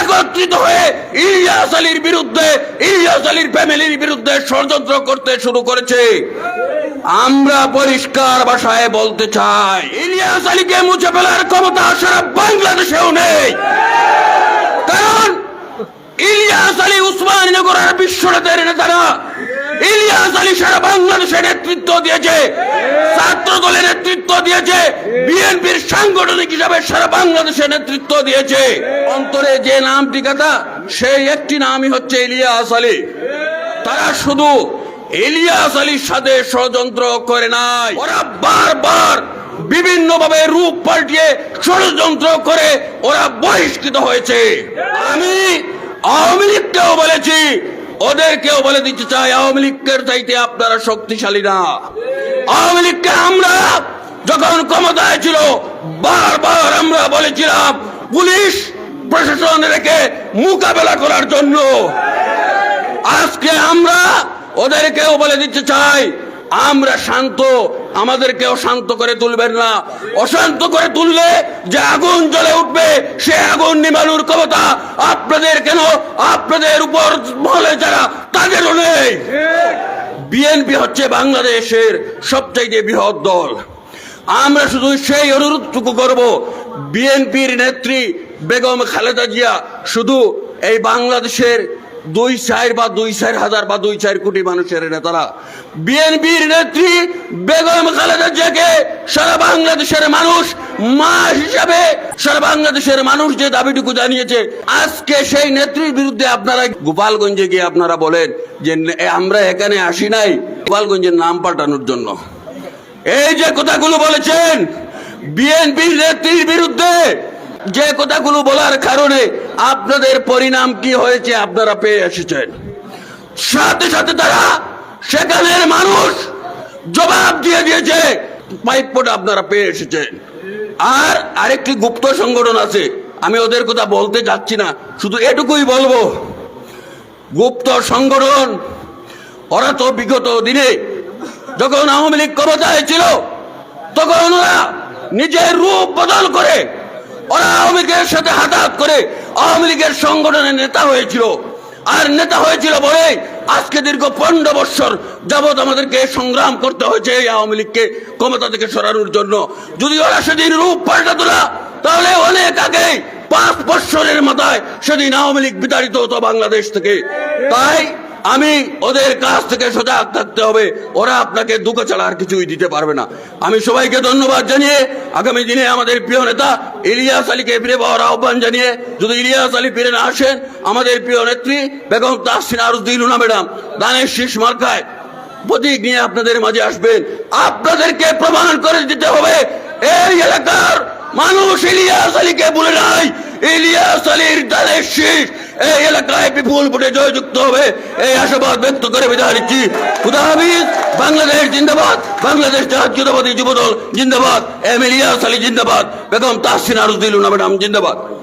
একত্রিত হয়ে ইলিয়াস আলীর বিরুদ্ধে, ইলিয়াস আলীর ফ্যামিলির বিরুদ্ধে ষড়যন্ত্র করতে শুরু করেছে। আমরা পরিষ্কার ভাষায় বলতে চাই, ইলিয়াস আলীকে মুছে ফেলার ক্ষমতা সারা বাংলাদেশেও নেই। কারণ ইলিয়াস আলী উসমানীনগরের বিশ্বনাথের নেতারা, ইলিয়াস আলী সারা বাংলাদেশের নেতৃত্ব দিয়েছে। ছাত্র দলের নেতৃত্ব বিএনপির সাংগঠনিক হিসাবে সারা বাংলাদেশে নেতৃত্ব দিয়েছে। অন্তরে যে নামটি কথা সেই একটি নামই হচ্ছে ইলিয়াস আলী। তারা শুধু ইলিয়াস আলীর সাথে ষড়যন্ত্র করে নাই, ওরা বারবার বিভিন্ন ভাবে রূপ পাল্টিয়ে ষড়যন্ত্র করে ওরা বহিষ্কৃত হয়েছে। আমি আওয়ামী লীগকেও বলেছি, ওদেরকেও বলে দিতে চাই, আওয়ামী চাইতে আপনারা শক্তিশালী না। আওয়ামী লীগকে আমরা যখন ক্ষমতায় ছিল বারবার আমরা বলেছিলাম পুলিশ প্রশাসন রেখে মোকাবেলা করার জন্য। আজকে আমরা ওদেরকেও বলে দিতে চাই আমরা শান্ত আমাদেরকেও শান্ত করে তুলবেন না। অশান্ত করে তুললে যে আগুন জ্বলে উঠবে সে আগুন নিবানোর ক্ষমতা আপনাদের কেন? আপনাদের উপর বলে যারা তাদেরও নেই। বিএনপি হচ্ছে বাংলাদেশের সবচাইতে বৃহৎ দল। আমরা শুধু সেই অনুরোধটুকু করব, বিএনপির নেত্রী বেগম খালেদা জিয়া শুধু এই বাংলাদেশের দুই চার বা দুই চার হাজার বা দুই চার কোটি মানুষের নেতারা, বিএনপির নেত্রী বেগম খালেদা জিয়াকে সারা বাংলাদেশের মানুষ মা হিসাবে, সারা বাংলাদেশের মানুষ যে দাবিটুকু জানিয়েছে, আজকে সেই নেত্রীর বিরুদ্ধে আপনারা গোপালগঞ্জে গিয়ে আপনারা বলেন যে আমরা এখানে আসি নাই গোপালগঞ্জের নাম পাল্টানোর জন্য। এই যে কথাগুলো বলেছেন, বিএনপির নেত্রীর বিরুদ্ধে, যে কথাগুলো বলার কারণে আপনাদের পরিণাম কি হয়েছে আপনারা পেয়ে এসেছেন। সাথে সাথে তারা সেখানের মানুষ জবাব দিয়ে দিয়েছে পাইপটা আপনারা পেয়ে এসেছেন। আর আরেকটি গুপ্ত সংগঠন আছে, আমি ওদের কথা বলতে যাচ্ছি না, শুধু এটুকুই বলব। গুপ্ত সংগঠন, ওরা তো বিগত দিনে যখন আওয়ামী লীগ ক্ষমতায় ছিল, তখন ওরা নিজের রূপ বদল করে ওরা আওয়ামী লীগের সাথে হাতাহাত করে আওয়ামী লীগের সংগঠনের নেতা হয়েছিল। আর নেতা হয়েছিল বলে আজকে দীর্ঘ পনেরো বৎসর যাবৎ আমাদেরকে সংগ্রাম করতে হয়েছে এই আওয়ামী লীগকে ক্ষমতা থেকে সরানোর জন্য। যদি ওরা সেদিন রূপ পাল্টা তোলা, তাহলে অনেক আগে পাঁচ বৎসরের মাথায় সেদিন আওয়ামী লীগ বিতাড়িত হতো বাংলাদেশ থেকে। তাই আমি ওদের কাছ থেকে সজাগ থাকতে হবে। ওরা আপনাকে দুঃখ ছাড়া আর কিছুই দিতে পারবে না। আমি সবাইকে ধন্যবাদ জানিয়ে আগামী দিনে আমাদের প্রিয় নেতা ইলিয়াস আলীকে ফিরে পাওয়ার আহ্বান জানিয়ে যদি ইলিয়াস আলী ফিরে না আসেন, আমাদের প্রিয় নেত্রী বেগম তাহসিন আরুদ্দিন ম্যাডাম, দানের শীষ মার্কায় প্রতীক নিয়ে আপনাদের মাঝে আসবেন। আপনাদেরকে প্রমাণ করে দিতে হবে, এই এলাকার মানুষ ইলিয়াস আলীকে বলে নাই। ইলিয়াস আলীর দানের শীষ এই এলাকায় বিপুল ভোটে জয়যুক্ত হবে। এই আশাবাদ ব্যক্ত করে বিদায় নিচ্ছি। খুদা বাংলাদেশ জিন্দাবাদ। বাংলাদেশ জাতীয়তাবাদী যুবদল জিন্দাবাদ। এম ইলিয়াস আলী জিন্দাবাদ। বেগম তাহসিন আরুদ্দিল ম্যাডাম, জিন্দাবাদ।